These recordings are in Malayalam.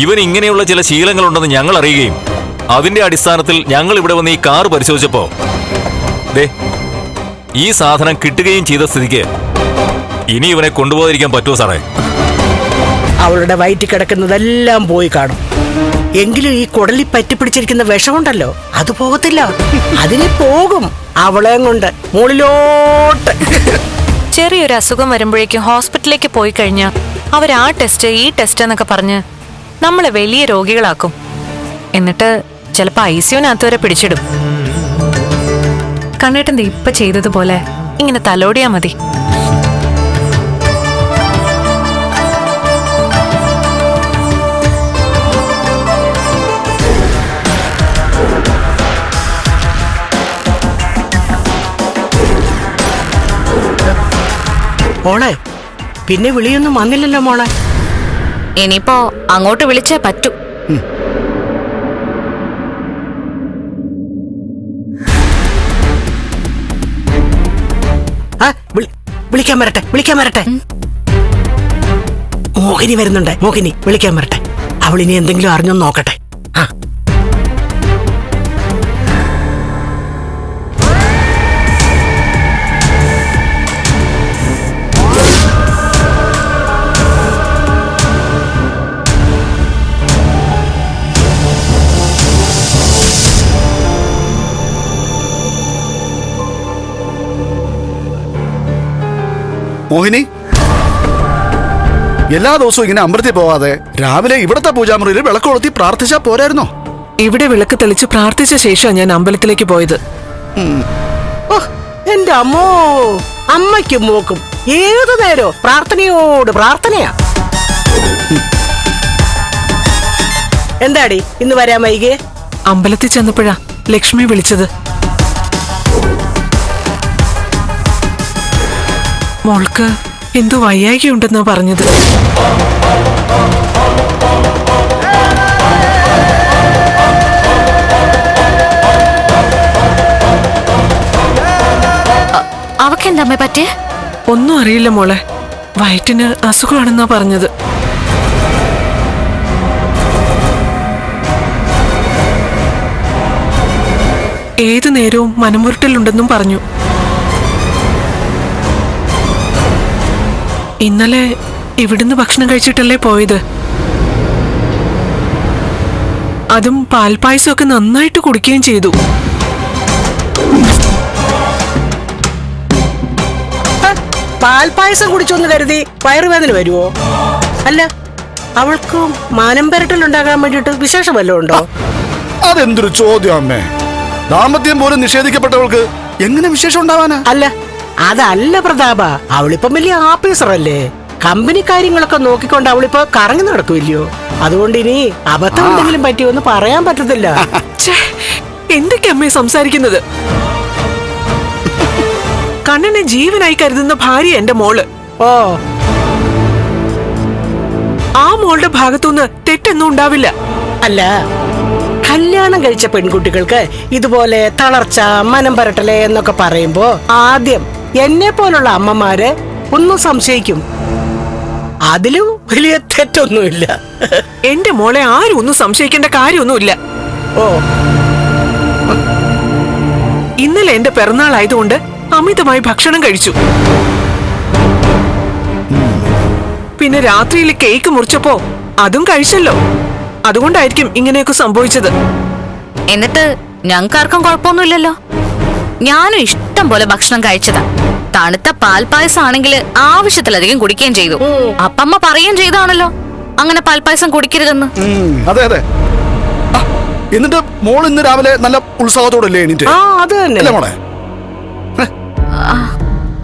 ഇവൻ ഇങ്ങനെയുള്ള ചില ശീലങ്ങളുണ്ടെന്ന് ഞങ്ങൾ അറിയുകയും അതിന്റെ അടിസ്ഥാനത്തിൽ ഞങ്ങൾ ഇവിടെ വന്ന് ഈ കാർ പരിശോധിച്ചപ്പോ ദേ ഈ സാധനം കിട്ടുകയും ചെയ്ത സ്ഥിതിക്ക് ഇനി ഇവനെ കൊണ്ടുപോകാതിരിക്കാൻ പറ്റുമോ സാറേ? അവളുടെ വയറ്റിൽ കിടക്കുന്നതെല്ലാം പോയി കാണും. എങ്കിലും ഈ കുടലിൽ പറ്റിപ്പിടിച്ചിരിക്കുന്ന വിഷമുണ്ടല്ലോ അത് പോകത്തില്ല. അതിനെ പോകും അവളെയും കൊണ്ട് മുകളിലോട്ട്. ചെറിയൊരു അസുഖം വരുമ്പോഴേക്കും ഹോസ്പിറ്റലിലേക്ക് പോയി കഴിഞ്ഞാൽ അവർ ആ ടെസ്റ്റ് ഈ ടെസ്റ്റ് എന്നൊക്കെ പറഞ്ഞ് നമ്മളെ വലിയ രോഗികളാക്കും. എന്നിട്ട് ചിലപ്പോൾ ഐ സിയുനകത്ത് വരെ പിടിച്ചിടും. കണ്ണേട്ടൻ ദേ ഇപ്പൊ ചെയ്തതുപോലെ ഇങ്ങനെ തലോടിയാ മതി. മോളെ പിന്നെ വിളിയൊന്നും വന്നില്ലല്ലോ മോളെ. ഇനിയിപ്പോ അങ്ങോട്ട് വിളിച്ചേ പറ്റൂ. വിളിക്കാൻ വരട്ടെ വിളിക്കാൻ വരട്ടെ. മോഹിനി വരുന്നുണ്ട് മോഹിനി വിളിക്കാൻ വരട്ടെ. അവൾ ഇനി എന്തെങ്കിലും അറിഞ്ഞോ നോക്കട്ടെ. മോഹിനി? എല്ലാ ദിവസവും ഇങ്ങനെ അമ്പലത്തിൽ പോവാതെ രാവിലെ ഇവിടത്തെ പൂജാമുറിയിൽ വിളക്ക് കൊളുത്തി പ്രാർത്ഥിച്ചാ പോരായിരുന്നോ? ഇവിടെ വിളക്ക് തെളിച്ച് പ്രാർത്ഥിച്ച ശേഷം ഞാൻ അമ്പലത്തിലേക്ക് പോയത്. ഓ, എന്റെ അമ്മോ അമ്മയ്ക്കും മോക്കും ഏതു നേരോ പ്രാർത്ഥനയോട് പ്രാർത്ഥനയാ. എന്താടി ഇന്ന് വരാൻ വൈകിയേ? അമ്പലത്തിൽ ചെന്നപ്പോഴാ ലക്ഷ്മി വിളിച്ചത്. മോൾക്ക് എന്തു വയ്യായികയുണ്ടെന്നാ പറഞ്ഞത്. അവക്കെന്താ അമ്മേ പറ്റിയേ? ഒന്നും അറിയില്ല മോളെ. വയറ്റിന് അസുഖമാണെന്നാ പറഞ്ഞത്. ഏതു നേരവും മനമുരുട്ടലുണ്ടെന്നും പറഞ്ഞു. ഇന്നലെ ഇവിടുന്ന് ഭക്ഷണം കഴിച്ചിട്ടല്ലേ പോയത്? അതും പാൽപ്പായസമൊക്കെ നന്നായിട്ട് കുടിക്കുകയും ചെയ്തു. ഹ, പാൽപ്പായസം കുടിച്ചൊന്ന് കരുതി വയറുവേദന വരുമോ അല്ല അവൾക്ക് മാനം പെരട്ടലുണ്ടാകാൻ വേണ്ടിയിട്ട് വിശേഷം വല്ലതും ഉണ്ടോ? അതെന്തൊരു ചോദ്യം അമ്മേ. ദാമ്പത്യം പോലും നിഷേധിക്കപ്പെട്ടവൾക്ക് എങ്ങനെ വിശേഷം ഉണ്ടാവാനാ? അല്ല അതല്ല പ്രതാപ അവളിപ്പം വലിയ ആഫീസറല്ലേ കമ്പനി കാര്യങ്ങളൊക്കെ നോക്കിക്കൊണ്ട് അവളിപ്പോ കറങ്ങി നടക്കുമല്ലയോ അതുകൊണ്ട് ഇനി അബദ്ധം എന്തെങ്കിലും പറ്റിയൊന്ന് പറയാൻ പറ്റത്തില്ല. ഛേ, എന്തൊക്കെ സംസാരിക്കുന്നത്? കണ്ണനെ ജീവനായി കരുതുന്ന ഭാര്യ എന്റെ മോൾ. ഓ. ആ മോളുടെ ഭാഗത്തുനിന്ന് തെറ്റൊന്നും ഉണ്ടാവില്ല. അല്ല കല്യാണം കഴിച്ച പെൺകുട്ടികൾക്ക് ഇതുപോലെ തളർച്ച മനം പരട്ടലേ എന്നൊക്കെ പറയുമ്പോ ആദ്യം എന്നെ പോലുള്ള അമ്മമാരെ ഒന്നും സംശയിക്കും. അതിലും വലിയ തെറ്റൊന്നുമില്ല. എന്റെ മോളെ ആരും ഒന്നും സംശയിക്കേണ്ട കാര്യമൊന്നുമില്ല. ഓ. ഇന്നലെ എന്റെ പിറന്നാൾ ആയതുകൊണ്ട് അമിതമായി ഭക്ഷണം കഴിച്ചു. പിന്നെ രാത്രിയിൽ കേക്ക് മുറിച്ചപ്പോ അതും കഴിച്ചല്ലോ. അതുകൊണ്ടായിരിക്കും ഇങ്ങനെയൊക്കെ സംഭവിച്ചത്. എന്നിട്ട് ഞങ്ങൾക്കാർക്കും കുഴപ്പമൊന്നുമില്ലല്ലോ. ഞാനും ഇഷ്ടം പോലെ ഭക്ഷണം കഴിച്ചതാ. തണുത്ത പാൽപായസം ആണെങ്കിൽ ആവശ്യത്തിലധികം കുടിക്കുകയും ചെയ്തു. അപ്പമ്മ പറയുകയും ചെയ്താണല്ലോ അങ്ങനെ പാൽപായസം കുടിക്കരുതെന്ന്. അതെ അതെ. എന്നിട്ട് മോൾ ഇന്ന് രാവിലെ നല്ല ഉത്സാഹത്തോടല്ലേ എണീറ്റ്? അത് മോളെ?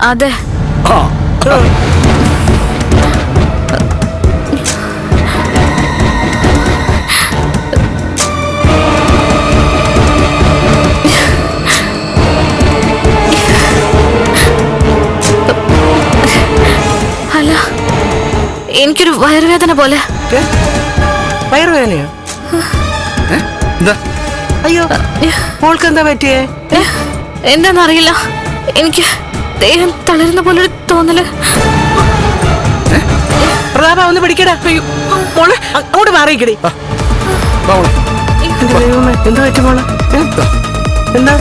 അതെ. ആ. എനിക്കൊരു വയറുവേദന പോലെ? വയറുവേദനയോ? അയ്യോ മോൾക്ക് എന്താ പറ്റിയേ? എന്താണെന്നറിയില്ല എന്താന്നറിയില്ല. എനിക്ക് ദേഹം തളരുന്ന പോലെ ഒരു തോന്നൽ പ്രതാപ ഒന്ന് പിടിക്കടാ. അയ്യോ മോളെ അങ്ങോട്ട് മാറിയിക്കടി ദൈവമേ എന്താ പറ്റും മോളെ? എന്താ? എന്താ?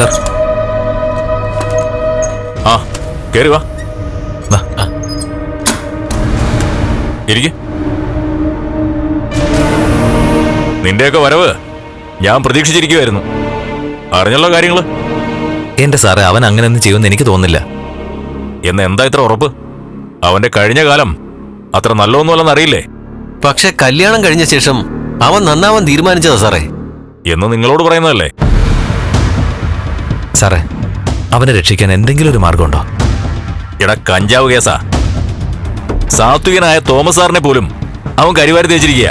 സർ. ആ കയറി വാ. ഇരിക്ക്. നിന്റെയൊക്കെ വരവ് ഞാൻ പ്രതീക്ഷിച്ചിരിക്കുമായിരുന്നു അറിഞ്ഞല്ലോ കാര്യങ്ങൾ? എന്റെ സാറേ അവൻ അങ്ങനെയൊന്നും ചെയ്യുമെന്ന് എനിക്ക് തോന്നുന്നില്ല. എന്ന് എന്താ ഇത്ര ഉറപ്പ്? അവന്റെ കഴിഞ്ഞ കാലം അത്ര നല്ലൊന്നുമല്ലെന്ന് അറിയില്ലേ? പക്ഷെ കല്യാണം കഴിഞ്ഞ ശേഷം അവൻ നന്നാവാൻ തീരുമാനിച്ചതാ സാറേ. എന്ന് നിങ്ങളോട് പറയുന്നതല്ലേ? സാറേ അവനെ രക്ഷിക്കാൻ എന്തെങ്കിലും ഒരു മാർഗമുണ്ടോ? എടാ കഞ്ചാവ് കേസാ. സാത്വികനായ തോമസ് സാറിനെ പോലും അവൻ കരിവാരി തേച്ചിരിക്കുക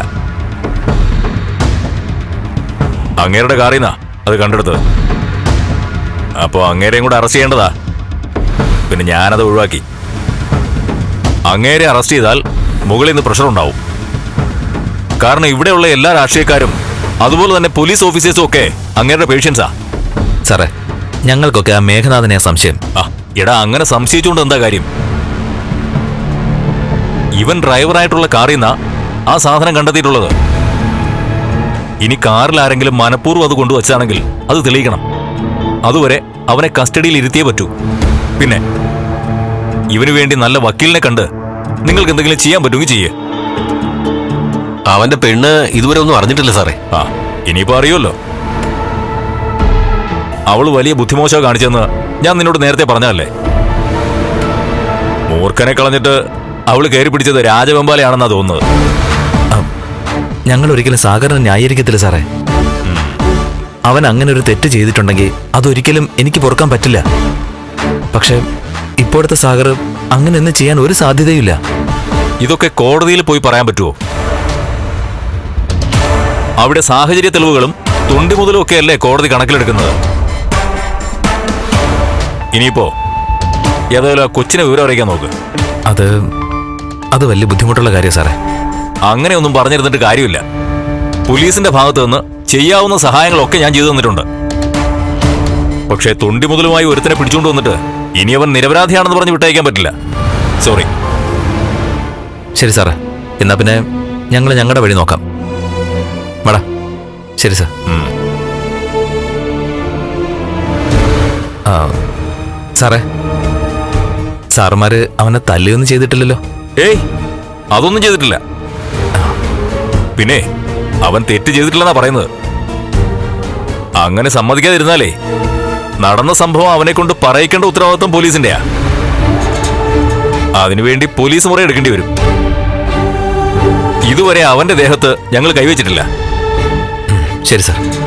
അങ്ങേരുടെ കാറിന്നാ അത് കണ്ടെടുത്തത്. അപ്പോ അങ്ങേരെയും കൂടെ അറസ്റ്റ് ചെയ്യേണ്ടതാ. പിന്നെ ഞാനത് ഒഴിവാക്കി. അങ്ങേരെ അറസ്റ്റ് ചെയ്താൽ മുകളിൽ നിന്ന് പ്രഷർ ഉണ്ടാവും. കാരണം ഇവിടെയുള്ള എല്ലാ രാഷ്ട്രീയക്കാരും അതുപോലെ തന്നെ പോലീസ് ഓഫീസേഴ്സും ഒക്കെ അങ്ങേരുടെ പേഷ്യൻസാ. സാറേ ഞങ്ങൾക്കൊക്കെ ആ മേഘനാഥനെ സംശയം. ആ എടാ അങ്ങനെ സംശയിച്ചുകൊണ്ട് എന്താ കാര്യം? ഇവൻ ഡ്രൈവറായിട്ടുള്ള കാറിൽ നിന്നാ ആ സാധനം കണ്ടെത്തിയിട്ടുള്ളത്. ഇനി കാറിൽ ആരെങ്കിലും മനഃപൂർവം അത് കൊണ്ടുവച്ചാണെങ്കിൽ അത് തെളിയിക്കണം. അതുവരെ അവനെ കസ്റ്റഡിയിൽ ഇരുത്തിയേ പറ്റൂ. പിന്നെ ഇവനു വേണ്ടി നല്ല വക്കീലിനെ കണ്ട് നിങ്ങൾക്ക് എന്തെങ്കിലും ചെയ്യാൻ പറ്റുമെങ്കിൽ ചെയ്യേ. അവന്റെ പെണ്ണ് ഇതുവരെ ഒന്നും അറിഞ്ഞിട്ടില്ല സാറേ. ആ ഇനിയിപ്പോ അറിയുമല്ലോ. അവൾ വലിയ ബുദ്ധിമോശം കാണിച്ചെന്ന് ഞാൻ നിന്നോട് നേരത്തെ പറഞ്ഞതല്ലേ? മൂർഖനെ കളഞ്ഞിട്ട് അവൾ കയറി പിടിച്ചത് രാജവെമ്പാലയാണെന്നാ തോന്നുന്നത്. ഞങ്ങൾ ഒരിക്കലും സാഗറിനെ ന്യായീകരിക്കത്തില്ല സാറേ. അവൻ അങ്ങനെ ഒരു തെറ്റ് ചെയ്തിട്ടുണ്ടെങ്കിൽ അതൊരിക്കലും എനിക്ക് പൊറുക്കാൻ പറ്റില്ല. പക്ഷേ ഇപ്പോഴത്തെ സാഗർ അങ്ങനെ ഒന്നും ചെയ്യാൻ ഒരു സാധ്യതയുമില്ല. ഇതൊക്കെ കോടതിയിൽ പോയി പറയാൻ പറ്റുമോ അവിടെ സാഹചര്യ തെളിവുകളും തൊണ്ടി മുതലും ഒക്കെ അല്ലേ കോടതി കണക്കിലെടുക്കുന്നത്? ഇനിയിപ്പോ ഏതായാലും ആ കൊച്ചിനെ വിവരം അറിയിക്കാൻ നോക്ക്. അത് അത് വലിയ ബുദ്ധിമുട്ടുള്ള കാര്യം സാറേ. അങ്ങനെയൊന്നും പറഞ്ഞിരുന്നിട്ട് കാര്യമില്ല. പോലീസിന്റെ ഭാഗത്ത് നിന്ന് ചെയ്യാവുന്ന സഹായങ്ങളൊക്കെ ഞാൻ ചെയ്തു തന്നിട്ടുണ്ട്. പക്ഷേ തൊണ്ടി മുതലുമായി ഒരുത്തനെ പിടിച്ചുകൊണ്ട് വന്നിട്ട് ഇനി അവൻ നിരപരാധിയാണെന്ന് പറഞ്ഞ് വിട്ടയക്കാൻ പറ്റില്ല. സോറി ശരി സാറേ. എന്നാ പിന്നെ ഞങ്ങൾ ഞങ്ങളുടെ വഴി നോക്കാം. മേടാ ശരി സാർ. ആ സാറേ. സാറുമാര് അവനെ തല്ലുകയൊന്നും ചെയ്തിട്ടില്ലല്ലോ. ഏയ് അതൊന്നും ചെയ്തിട്ടില്ല. പിന്നെ അവൻ തെറ്റ് ചെയ്തിട്ടില്ലെന്നാ പറയുന്നത്. അങ്ങനെ സമ്മതിക്കാതിരുന്നാലേ നടന്ന സംഭവം അവനെ കൊണ്ട് പറയിക്കേണ്ട ഉത്തരവാദിത്വം പോലീസിന്റെയാ. അതിനുവേണ്ടി പോലീസ് മുറി എടുക്കേണ്ടി വരും. ഇതുവരെ അവന്റെ ദേഹത്ത് ഞങ്ങൾ കൈവച്ചിട്ടില്ല. ശരി സാർ.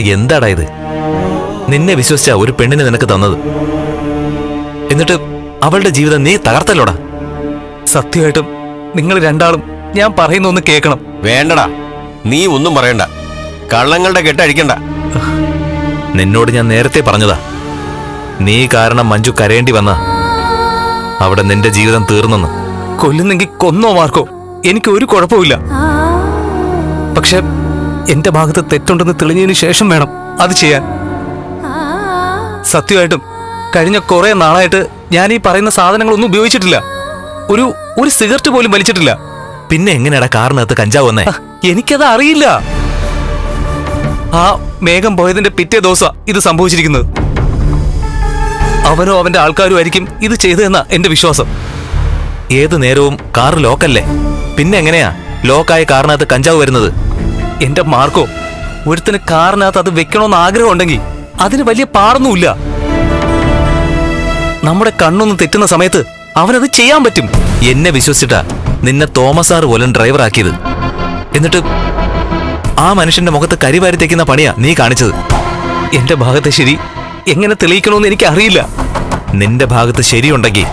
എടാ എന്താടാ ഇത്? നിന്നെ വിശ്വസിച്ച ഒരു പെണ്ണിനെ നിനക്ക് തന്നത്. എന്നിട്ട് അവളുടെ ജീവിതം നീ തകർത്തല്ലോടാ? സത്യമായിട്ടും നിങ്ങൾ രണ്ടാളും ഞാൻ പറയുന്ന ഒന്ന് കേൾക്കണം. വേണ്ടടാ. നീ ഒന്നും പറയണ്ട. കള്ളങ്ങളുടെ കെട്ടഴിക്കണ്ട. നിന്നോട് ഞാൻ നേരത്തെ പറഞ്ഞതാ. നീ കാരണം മഞ്ജു കരയേണ്ടി വന്ന അവിടെ നിന്റെ ജീവിതം തീർന്നെന്ന്. കൊല്ലുന്നെങ്കിൽ കൊന്നോ മാർക്കോ. എനിക്ക് ഒരു കുഴപ്പമില്ല പക്ഷെ എന്റെ ഭാഗത്ത് തെറ്റുണ്ടെന്ന് തെളിഞ്ഞതിന് ശേഷം വേണം അത് ചെയ്യാൻ. സത്യമായിട്ടും കഴിഞ്ഞ കുറെ നാളായിട്ട് ഞാൻ ഈ പറയുന്ന സാധനങ്ങളൊന്നും ഉപയോഗിച്ചിട്ടില്ല. ഒരു ഒരു സിഗരറ്റ് പോലും വലിച്ചിട്ടില്ല. പിന്നെ എങ്ങനെയാടാ കാറിനകത്ത് കഞ്ചാവ് വന്നേ? എനിക്കത് അറിയില്ല. ആ മേഘം പോയതിന്റെ പിറ്റേ ദിവസം ഇത് സംഭവിച്ചിരിക്കുന്നത്. അവനോ അവന്റെ ആൾക്കാരും ആയിരിക്കും ഇത് ചെയ്തതെന്ന എന്റെ വിശ്വാസം. ഏത് നേരവും കാർ ലോക്കല്ലേ? പിന്നെ എങ്ങനെയാ? ലോക്കായ കാറിനകത്ത് കഞ്ചാവ് വരുന്നത്? എന്റെ മാർക്കോ ഒരുത്തിന് കാറിനകത്ത് അത് വെക്കണമെന്ന് ആഗ്രഹം ഉണ്ടെങ്കിൽ അതിന് വലിയ പാടൊന്നുമില്ല. നമ്മുടെ കണ്ണൊന്ന് തെറ്റുന്ന സമയത്ത് അവനത് ചെയ്യാൻ പറ്റും. എന്നെ വിശ്വസിച്ചിട്ടാ നിന്നെ തോമസ് ആർ പോലും ഡ്രൈവറാക്കിയത് എന്നിട്ട് ആ മനുഷ്യന്റെ മുഖത്ത് കരിവാരി തേക്കുന്ന പണിയാ നീ കാണിച്ചത്. എന്റെ ഭാഗത്തെ ശരി എങ്ങനെ തെളിയിക്കണമെന്ന് എനിക്ക് അറിയില്ല നിന്റെ ഭാഗത്ത് ശരിയുണ്ടെങ്കിൽ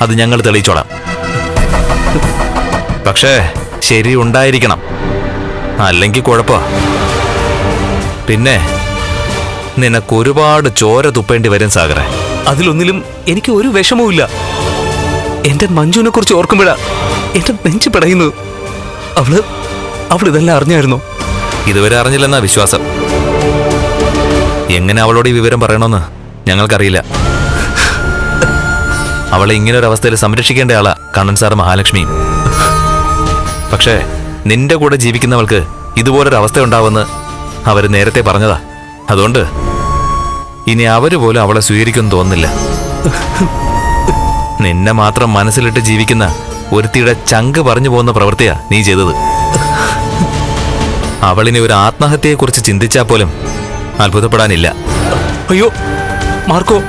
അത് ഞങ്ങൾ തെളിയിച്ചോളാം. പക്ഷേ ശരി ഉണ്ടായിരിക്കണം. അല്ലെങ്കിൽ കുഴപ്പ പിന്നെ നിനക്ക് ഒരുപാട് ചോര തുപ്പേണ്ടി വരും സാഗറെ. അതിലൊന്നിലും എനിക്ക് ഒരു വിഷമവുമില്ല എന്റെ മഞ്ജുവിനെ കുറിച്ച് ഓർക്കുമ്പോഴാ എന്റെ നെഞ്ചു പിടയുന്നു അവൾ അവൾ ഇതെല്ലാം അറിഞ്ഞായിരുന്നു? ഇതുവരെ അറിഞ്ഞില്ലെന്നാ വിശ്വാസം. എങ്ങനെ അവളോട് ഈ വിവരം പറയണമെന്ന് ഞങ്ങൾക്കറിയില്ല. അവളെ ഇങ്ങനൊരു അവസ്ഥയിൽ സംരക്ഷിക്കേണ്ട ആളാ കണ്ണൻ സാർ മഹാലക്ഷ്മിയും പക്ഷേ നിന്റെ കൂടെ ജീവിക്കുന്നവൾക്ക് ഇതുപോലൊരു അവസ്ഥ ഉണ്ടാവുമെന്ന് അവർ നേരത്തെ പറഞ്ഞതാ. അതുകൊണ്ട് ഇനി അവർ പോലും അവളെ സ്വീകരിക്കുമെന്ന് തോന്നുന്നില്ല. നിന്നെ മാത്രം മനസ്സിലിട്ട് ജീവിക്കുന്ന ഒരുത്തിയുടെ ചങ്ക് പറഞ്ഞു പോകുന്ന പ്രവൃത്തിയാ നീ ചെയ്തത്. അവളിനി ഒരു ആത്മഹത്യയെക്കുറിച്ച് ചിന്തിച്ചാൽ പോലും അത്ഭുതപ്പെടാനില്ല. അയ്യോ മാർക്കോ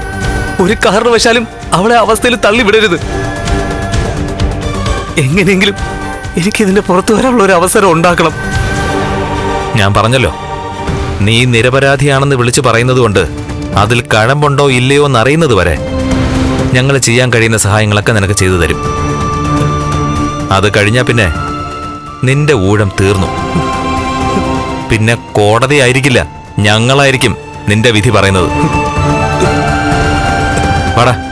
ഒരു കാരണവശാലും അവളെ അവസ്ഥയിൽ അവസ്ഥയിൽ തള്ളിവിടരുത്. എങ്ങനെയെങ്കിലും എനിക്കിതിന്റെ പുറത്തു വരാനുള്ള ഒരു അവസരം ഉണ്ടാക്കണം. ഞാൻ പറഞ്ഞല്ലോ. നീ നിരപരാധിയാണെന്ന് വിളിച്ചു പറയുന്നതുകൊണ്ട് അതിൽ കഴമ്പുണ്ടോ ഇല്ലയോ എന്നറിയുന്നത് വരെ ഞങ്ങൾ ചെയ്യാൻ കഴിയുന്ന സഹായങ്ങളൊക്കെ നിനക്ക് ചെയ്തു തരും. അത് കഴിഞ്ഞാൽ പിന്നെ നിന്റെ ഊഴം തീർന്നു. പിന്നെ കോടതി ആയിരിക്കില്ല. ഞങ്ങളായിരിക്കും നിന്റെ വിധി പറയുന്നത്. വാടാ.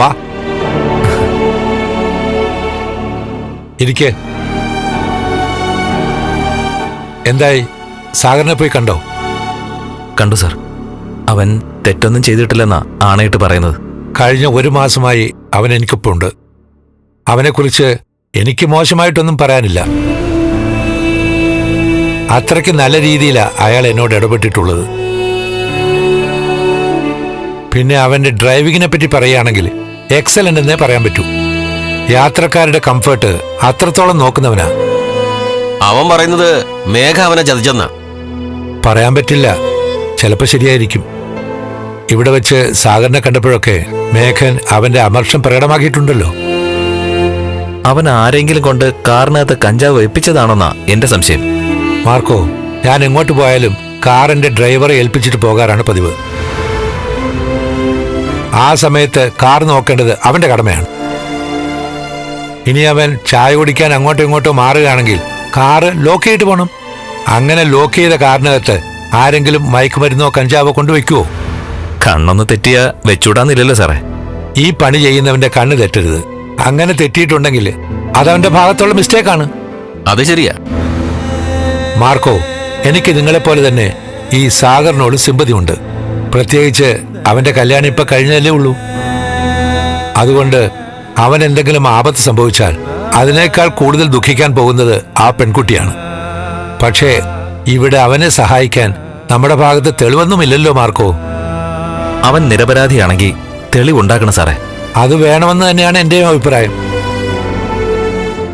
വാ. ഇരിക്കെ. എന്തായി? സാഗറിനെ പോയി കണ്ടോ? കണ്ടു സാർ. അവൻ തെറ്റൊന്നും ചെയ്തിട്ടില്ലെന്നാ ആണയിട്ട് പറയുന്നത്. കഴിഞ്ഞ ഒരു മാസമായി അവൻ എനിക്കിപ്പോ ഉണ്ട് അവനെക്കുറിച്ച് എനിക്ക് മോശമായിട്ടൊന്നും പറയാനില്ല. അത്രയ്ക്ക് നല്ല രീതിയിലാണ് അയാൾ എന്നോട് ഇടപെട്ടിട്ടുള്ളത്. പിന്നെ അവന്റെ ഡ്രൈവിങ്ങിനെ പറ്റി പറയുകയാണെങ്കിൽ എക്സലന്റ് എന്നേ പറയാൻ പറ്റൂ. യാത്രക്കാരുടെ കംഫർട്ട് അത്രത്തോളം നോക്കുന്നവനാ. അവൻ പറയുന്നത് മേഘ അവനെ ചതിച്ചെന്ന. പറയാൻ പറ്റില്ല. ചിലപ്പോൾ ശരിയായിരിക്കും. ഇവിടെ വെച്ച് സാഗറിനെ കണ്ടപ്പോഴൊക്കെ മേഘൻ അവന്റെ അമർഷം പ്രകടമാക്കിയിട്ടുണ്ടല്ലോ. അവൻ ആരെങ്കിലും കൊണ്ട് കാറിനകത്ത് കഞ്ചാവ് വെപ്പിച്ചതാണെന്നാ എന്റെ സംശയം. മാർക്കോ ഞാൻ എങ്ങോട്ട് പോയാലും കാറിന്റെ ഡ്രൈവറെ ഏൽപ്പിച്ചിട്ട് പോകാറാണ് പതിവ്. ആ സമയത്ത് കാർ നോക്കേണ്ടത് അവന്റെ കടമയാണ്. ഇനി അവൻ ചായ കുടിക്കാൻ അങ്ങോട്ടും ഇങ്ങോട്ടും മാറുകയാണെങ്കിൽ കാറ് ലോക്ക് ചെയ്തിട്ട് പോകണം അങ്ങനെ ലോക്ക് ചെയ്ത കാറിനകത്ത് ആരെങ്കിലും മയക്കുമരുന്നോ കഞ്ചാവോ കൊണ്ടുവയ്ക്കുവോ? കണ്ണൊന്ന് തെറ്റിയ വെച്ചൂടാന്നില്ലല്ലോ സാറേ. ഈ പണി ചെയ്യുന്നവന്റെ കണ്ണ് തെറ്റരുത്. അങ്ങനെ തെറ്റിയിട്ടുണ്ടെങ്കിൽ അതവന്റെ ഭാഗത്തുള്ള മിസ്റ്റേക്കാണ്. അത് ശരിയാ. മാർക്കോ എനിക്ക് നിങ്ങളെപ്പോലെ തന്നെ ഈ സാഗറിനോട് സിമ്പതി ഉണ്ട് പ്രത്യേകിച്ച് അവന്റെ കല്യാണം ഇപ്പൊ കഴിഞ്ഞല്ലേ ഉള്ളൂ. അതുകൊണ്ട് അവൻ എന്തെങ്കിലും ആപത്ത് സംഭവിച്ചാൽ അതിനേക്കാൾ കൂടുതൽ ദുഃഖിക്കാൻ പോകുന്നത് ആ പെൺകുട്ടിയാണ്. പക്ഷേ ഇവിടെ അവനെ സഹായിക്കാൻ നമ്മുടെ ഭാഗത്ത് തെളിവൊന്നുമില്ലല്ലോ മാർക്കോ. അവൻ നിരപരാധിയാണെങ്കിൽ തെളിവുണ്ടാക്കണം സാറേ. അത് വേണമെന്ന് തന്നെയാണ് എന്റെയും അഭിപ്രായം.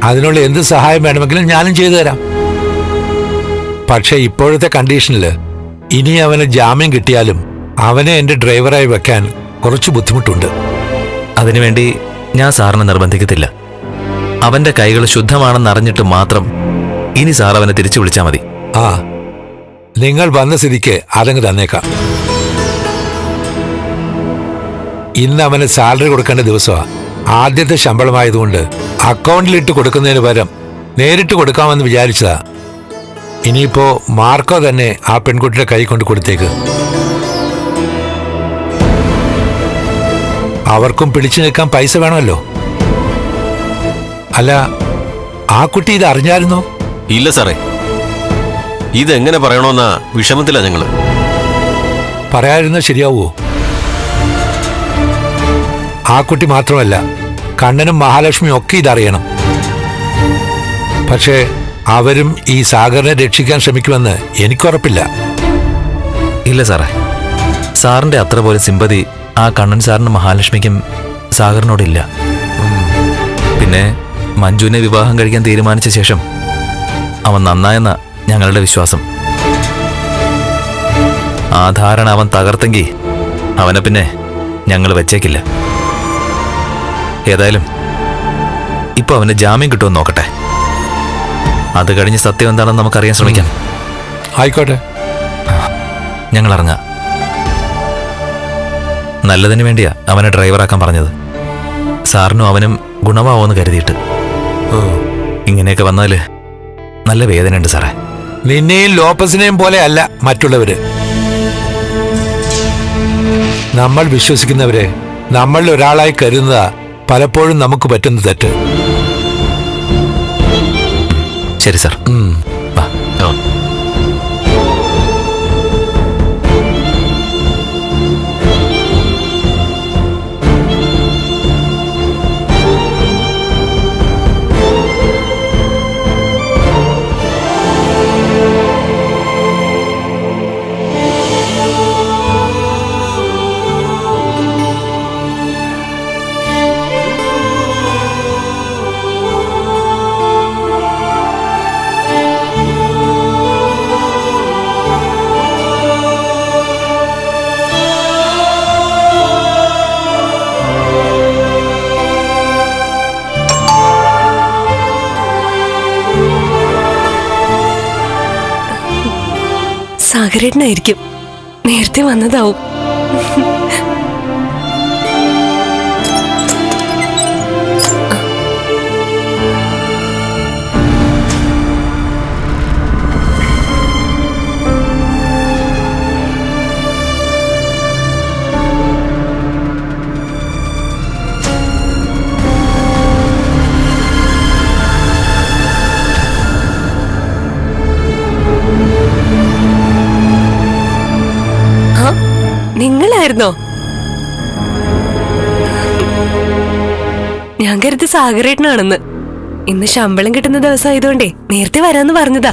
അതിനുള്ള എന്ത് സഹായം വേണമെങ്കിലും ഞാനും ചെയ്തു തരാം. പക്ഷേ ഇപ്പോഴത്തെ കണ്ടീഷനിൽ ഇനി അവന് ജാമ്യം കിട്ടിയാലും അവനെ എന്റെ ഡ്രൈവറായി വെക്കാൻ കുറച്ച് ബുദ്ധിമുട്ടുണ്ട്. അതിനുവേണ്ടി ഞാൻ സാറിനെ നിർബന്ധിക്കത്തില്ല. അവന്റെ കൈകൾ ശുദ്ധമാണെന്ന് അറിഞ്ഞിട്ട് മാത്രം ഇനി സാർ അവനെ തിരിച്ചു വിളിച്ചാൽ മതി. ആ നിങ്ങൾ വന്ന സ്ഥിതിക്ക് അതങ്ങ് തന്നേക്കാം. ഇന്ന് അവന് സാലറി കൊടുക്കേണ്ട ദിവസമാണ് ആദ്യത്തെ ശമ്പളമായതുകൊണ്ട് അക്കൗണ്ടിലിട്ട് കൊടുക്കുന്നതിന് പകരം നേരിട്ട് കൊടുക്കാമെന്ന് വിചാരിച്ചതാ. ഇനിയിപ്പോ മാർക്കോ തന്നെ ആ പെൺകുട്ടിയുടെ കൈ കൊണ്ട് കൊടുത്തേക്ക്. അവർക്കും പിടിച്ചു നിൽക്കാൻ പൈസ വേണമല്ലോ. അല്ല ആ കുട്ടി ഇത് അറിഞ്ഞായിരുന്നോ? ഇല്ല സാറേ. ഇതെങ്ങനെ പറയണമെന്ന വിഷമത്തിലാ ഞങ്ങൾ. പറയാതിരുന്ന ശരിയാവോ? ആ കുട്ടി മാത്രമല്ല കണ്ണനും മഹാലക്ഷ്മിയും ഒക്കെ ഇതറിയണം. പക്ഷേ അവരും ഈ സാഗറിനെ രക്ഷിക്കാൻ ശ്രമിക്കുമെന്ന് എനിക്കുറപ്പില്ല. ഇല്ല സാറേ. സാറിന്റെ അത്ര പോലെ സിമ്പതി ആ കണ്ണൻ സാറിന് മഹാലക്ഷ്മിക്കും സാഗറിനോടില്ല പിന്നെ മഞ്ജുവിനെ വിവാഹം കഴിക്കാൻ തീരുമാനിച്ച ശേഷം അവൻ നന്നായെന്ന ഞങ്ങളുടെ വിശ്വാസം. ആ ധാരണ അവൻ തകർത്തെങ്കിൽ അവനെ പിന്നെ ഞങ്ങൾ വെച്ചേക്കില്ല. ഏതായാലും ഇപ്പൊ അവന് ജാമ്യം കിട്ടുമെന്ന് നോക്കട്ടെ. അത് കഴിഞ്ഞ് സത്യം എന്താണെന്ന് നമുക്കറിയാൻ ശ്രമിക്കാം. ആയിക്കോട്ടെ. ഞങ്ങൾ ഇറങ്ങാം നല്ലതിന് വേണ്ടിയാ അവനെ ഡ്രൈവറാക്കാൻ പറഞ്ഞത്. സാറിനും അവനും ഗുണമാവോന്ന് കരുതിയിട്ട്. ഓ ഇങ്ങനെയൊക്കെ വന്നാൽ നല്ല വേദനയുണ്ട് സാറേ. നിന്നെയും ലോപ്പസിനെയും പോലെ അല്ല മറ്റുള്ളവര്. നമ്മൾ വിശ്വസിക്കുന്നവരെ നമ്മൾ ഒരാളായി കരുതുന്നതാ പലപ്പോഴും നമുക്ക് പറ്റുന്ന തെറ്റ്. ശരി സാർ. സാഗരേട്ടനായിരിക്കും നേരത്തെ വന്നതാവും. നിങ്ങളായിരുന്നോ ഞാൻ കരുതി സാഗരേട്ടനാണെന്ന്. ഇന്ന് ശമ്പളം കിട്ടുന്ന ദിവസമായതുകൊണ്ടേ നേരത്തെ വരാന്ന് പറഞ്ഞതാ.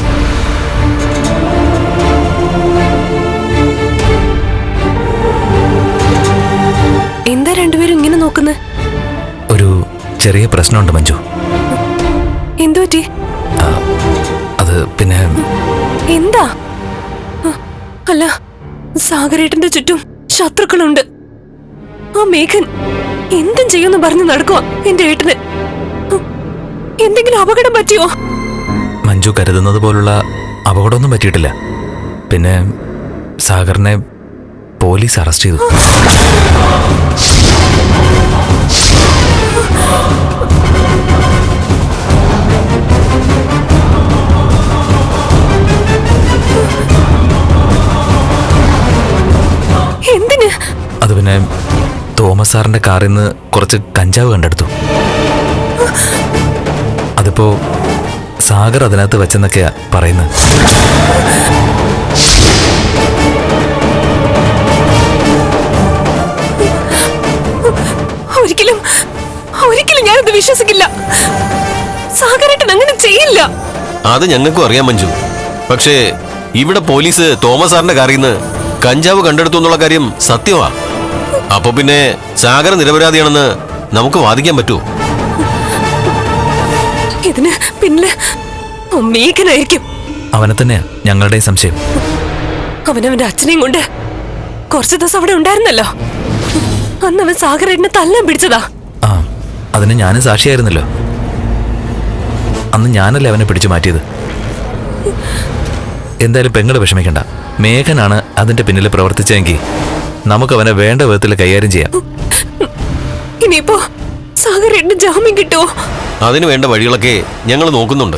എന്താ രണ്ടുപേരും ഇങ്ങനെ നോക്കുന്ന? ഒരു ചെറിയ പ്രശ്നമുണ്ട് മഞ്ജു. എന്തു പറ്റി? അത് പിന്നെ എന്താ? അല്ല സാഗരേട്ടന്റെ ചുറ്റും ശത്രുക്കളുണ്ട്. ആ മേഘൻ എന്തും ചെയ്യുമെന്ന് പറഞ്ഞു നടക്കുക എന്റെ ഏട്ടന്. എന്തെങ്കിലും അപകടം പറ്റിയോ? മഞ്ജു കരുതുന്നത് പോലുള്ള അപകടമൊന്നും പറ്റിയിട്ടില്ല. പിന്നെ സാഗറിനെ പോലീസ് അറസ്റ്റ് ചെയ്തു. അത് പിന്നെ തോമസ് സാറിന്റെ കാറിൽ നിന്ന് കുറച്ച് കഞ്ചാവ് കണ്ടെടുത്തു. അതിപ്പോ സാഗർ അതിനകത്ത് വെച്ചെന്നൊക്കെയാ പറയുന്നത്. ഒരിക്കലും ഒരിക്കലും ഞാനത് വിശ്വസിക്കില്ല. സാഗരേട്ടൻ അങ്ങനെ ചെയ്യില്ല. അത് ഞങ്ങൾക്കും അറിയാം മഞ്ജു. പക്ഷേ ഇവിടെ പോലീസ് തോമസ് സാറിന്റെ കാറിൽ നിന്ന് കഞ്ചാവ് കണ്ടെടുത്തു എന്നുള്ള കാര്യം സത്യമാ. അപ്പൊ പിന്നെ സാഗർ നിരപരാധിയാണെന്ന് നമുക്ക് വാദിക്കാൻ പറ്റുമോ ഇതിന് പിന്നിൽ മേഘനായിരിക്കും അവനെ തന്നെയാ ഞങ്ങളുടെ സംശയം. അവനവന്റെ അച്ഛനെയും കൊണ്ട് കുറച്ചു ദിവസം അവിടെ ഉണ്ടായിരുന്നല്ലോ. അന്ന് അവൻ സാഗരേട്ടനെ തല്ലാൻ പിടിച്ചതാ. ആ അതിന് ഞാനും സാക്ഷിയായിരുന്നല്ലോ. അന്ന് ഞാനല്ലേ അവനെ പിടിച്ചു മാറ്റിയത്. എന്തായാലും പെങ്ങൾ വിഷമിക്കണ്ട. മേഘനാണ് അതിന്റെ പിന്നിൽ പ്രവർത്തിച്ചതെങ്കിൽ നമുക്ക് അവനെ വേണ്ട വിധത്തിൽ കൈകാര്യം ചെയ്യാം. ഇനിയിപ്പോ സാഗരേട്ടന് ജാമ്യം കിട്ടുമോ അതിനു വേണ്ട വഴികളൊക്കെ ഞങ്ങൾ നോക്കുന്നുണ്ട്.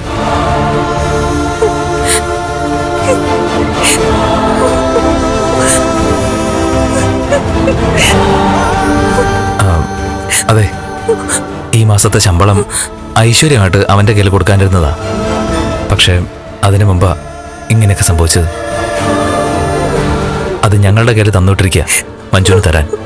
അതെ. ഈ മാസത്തെ ശമ്പളം ഐശ്വര്യമായിട്ട് അവന്റെ കയ്യിൽ കൊടുക്കാനിരുന്നതാ. പക്ഷേ അതിനു മുമ്പ് ഇങ്ങനെയൊക്കെ സംഭവിച്ചത്. അത് ഞങ്ങളുടെ കയ്യിൽ തന്നോട്ടിരിക്കുക. മഞ്ജുവിന് തരാൻ.